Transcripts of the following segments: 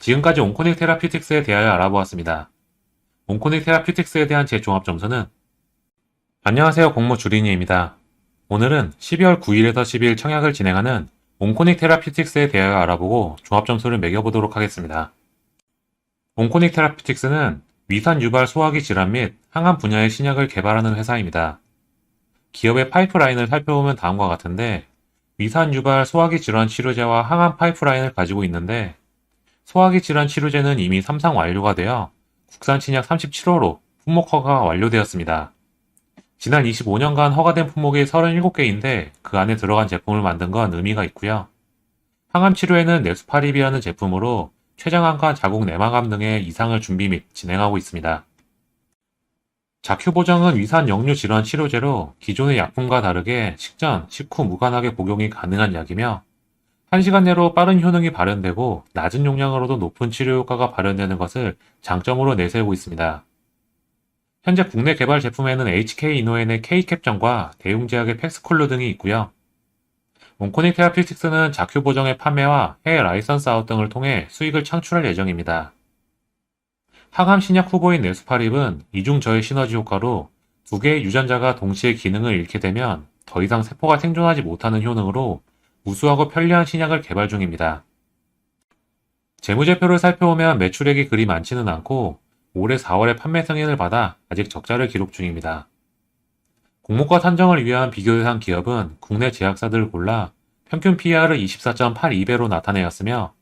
지금까지 온코닉 테라피틱스에 대하여 알아보았습니다. 온코닉 테라피틱스에 대한 제 종합 점수는 안녕하세요 공모 주린이입니다. 오늘은 12월 9일에서 10일 청약을 진행하는 온코닉 테라피틱스에 대하여 알아보고 종합 점수를 매겨보도록 하겠습니다. 온코닉 테라피틱스는 위산 유발 소화기 질환 및 항암 분야의 신약을 개발하는 회사입니다. 기업의 파이프라인을 살펴보면 다음과 같은데 위산 유발 소화기 질환 치료제와 항암 파이프라인을 가지고 있는데 소화기 질환 치료제는 이미 3상 완료가 되어 국산 신약 37호로 품목 허가가 완료되었습니다. 지난 25년간 허가된 품목이 37개인데 그 안에 들어간 제품을 만든 건 의미가 있고요. 항암 치료에는 네수파립이라는 제품으로 췌장암과 자궁 내막암 등의 이상을 준비 및 진행하고 있습니다. 자큐 보정은 위산 역류 질환 치료제로 기존의 약품과 다르게 식전, 식후 무관하게 복용이 가능한 약이며 1시간 내로 빠른 효능이 발현되고 낮은 용량으로도 높은 치료 효과가 발현되는 것을 장점으로 내세우고 있습니다. 현재 국내 개발 제품에는 HK 이노엔의 K캡정과 대웅제약의 팩스콜루 등이 있고요. 온코닉 테라피틱스는 자큐 보정의 판매와 해외 라이선스 아웃 등을 통해 수익을 창출할 예정입니다. 항암 신약 후보인 네스파립은 이중 저해 시너지 효과로 두 개의 유전자가 동시에 기능을 잃게 되면 더 이상 세포가 생존하지 못하는 효능으로 우수하고 편리한 신약을 개발 중입니다. 재무제표를 살펴보면 매출액이 그리 많지는 않고 올해 4월에 판매 승인을 받아 아직 적자를 기록 중입니다. 공모가 산정을 위한 비교 대상 기업은 국내 제약사들을 골라 평균 PER을 24.82배로 나타내었으며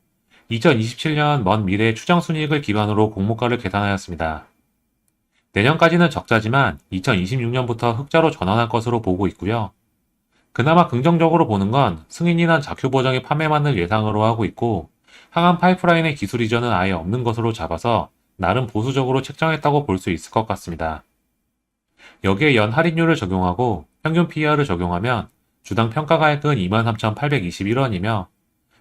2027년 먼 미래의 추정 순이익을 기반으로 공모가를 계산하였습니다. 내년까지는 적자지만 2026년부터 흑자로 전환할 것으로 보고 있고요. 그나마 긍정적으로 보는 건 승인이 난 자큐 보정의 판매만을 예상으로 하고 있고 항암 파이프라인의 기술 이전은 아예 없는 것으로 잡아서 나름 보수적으로 책정했다고 볼 수 있을 것 같습니다. 여기에 연 할인율을 적용하고 평균 PER을 적용하면 주당 평가가액은 23,821원이며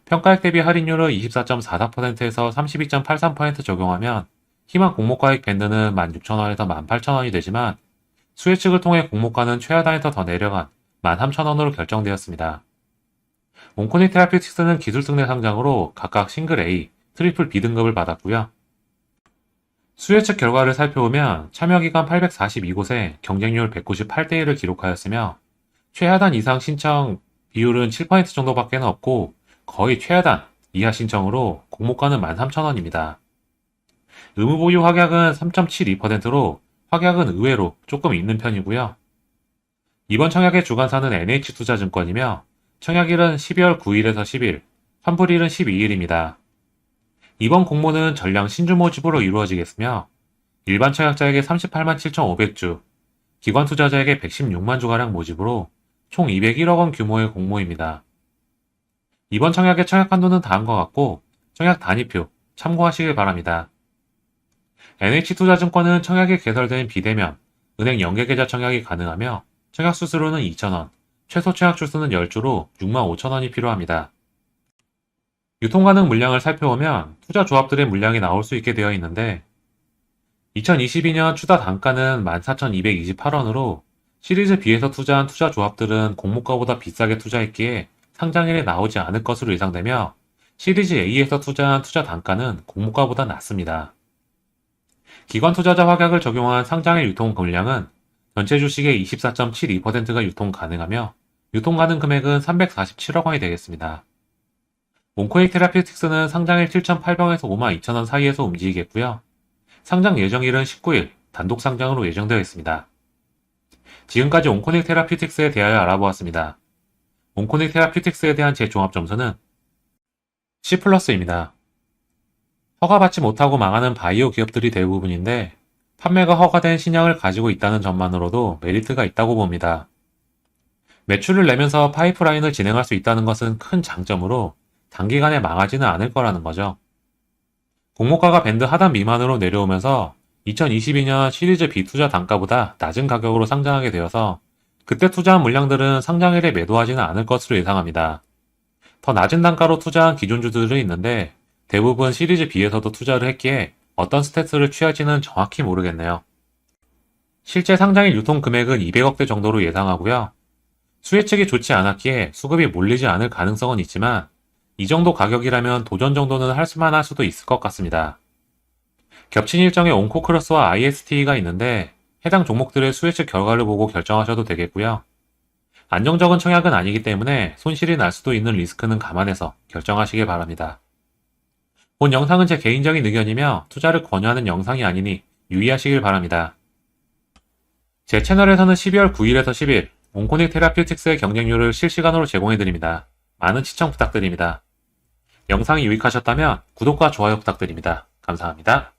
평가액 대비 할인율을 24.44%에서 32.83% 적용하면 희망 공모가액 밴드는 16,000원에서 18,000원이 되지만 수혜 측을 통해 공모가는 최하단에서 더 내려간 13,000원으로 결정되었습니다. 온코닉 테라피틱스는 기술 승례 상장으로 각각 싱글 A, 트리플 B 등급을 받았고요. 수혜 측 결과를 살펴보면 참여기간 842곳에 경쟁률 198대1을 기록하였으며 최하단 이상 신청 비율은 7% 정도밖에 없고 거의 최하단 이하 신청으로 공모가는 13,000원입니다. 의무보유 확약은 3.72%로 확약은 의외로 조금 있는 편이고요. 이번 청약의 주관사는 NH투자증권이며 청약일은 12월 9일에서 10일, 환불일은 12일입니다. 이번 공모는 전량 신주 모집으로 이루어지겠으며 일반 청약자에게 38만 7,500주, 기관 투자자에게 116만 주가량 모집으로 총 201억 원 규모의 공모입니다. 이번 청약의 청약 한도는 다음과 같고 청약 단위표 참고하시길 바랍니다. NH투자증권은 청약에 개설된 비대면, 은행 연계계좌 청약이 가능하며 청약 수수료는 2,000원, 최소 청약 주수는 10주로 6만 5천원이 필요합니다. 유통 가능 물량을 살펴보면 투자 조합들의 물량이 나올 수 있게 되어 있는데 2022년 추다 단가는 14,228원으로 시리즈 B에서 투자한 투자 조합들은 공모가보다 비싸게 투자했기에 상장일에 나오지 않을 것으로 예상되며 시리즈 A에서 투자한 투자 단가는 공모가보다 낮습니다. 기관 투자자 확약을 적용한 상장일 유통 물량은 전체 주식의 24.72%가 유통 가능하며 유통 가능 금액은 347억 원이 되겠습니다. 몽코익 테라피틱스는 상장일 7,800원에서 5만 2천원 사이에서 움직이겠고요. 상장 예정일은 19일 단독 상장으로 예정되어 있습니다. 지금까지 온코닉 테라피틱스에 대하여 알아보았습니다. 온코닉 테라피틱스에 대한 제 종합 점수는 C 플러스입니다. 허가받지 못하고 망하는 바이오 기업들이 대부분인데 판매가 허가된 신약을 가지고 있다는 점만으로도 메리트가 있다고 봅니다. 매출을 내면서 파이프라인을 진행할 수 있다는 것은 큰 장점으로 단기간에 망하지는 않을 거라는 거죠. 공모가가 밴드 하단 미만으로 내려오면서 2022년 시리즈 B 투자 단가보다 낮은 가격으로 상장하게 되어서 그때 투자한 물량들은 상장일에 매도하지는 않을 것으로 예상합니다. 더 낮은 단가로 투자한 기존주들은 있는데 대부분 시리즈 B에서도 투자를 했기에 어떤 스태스를 취할지는 정확히 모르겠네요. 실제 상장일 유통 금액은 200억대 정도로 예상하고요. 수혜 측이 좋지 않았기에 수급이 몰리지 않을 가능성은 있지만 이 정도 가격이라면 도전 정도는 할 수만 할 수도 있을 것 같습니다. 겹친 일정에 온코크로스와 IST가 있는데 해당 종목들의 수혜측 결과를 보고 결정하셔도 되겠고요. 안정적인 청약은 아니기 때문에 손실이 날 수도 있는 리스크는 감안해서 결정하시길 바랍니다. 본 영상은 제 개인적인 의견이며 투자를 권유하는 영상이 아니니 유의하시길 바랍니다. 제 채널에서는 12월 9일에서 10일 온코닉 테라퓨틱스의 경쟁률을 실시간으로 제공해드립니다. 많은 시청 부탁드립니다. 영상이 유익하셨다면 구독과 좋아요 부탁드립니다. 감사합니다.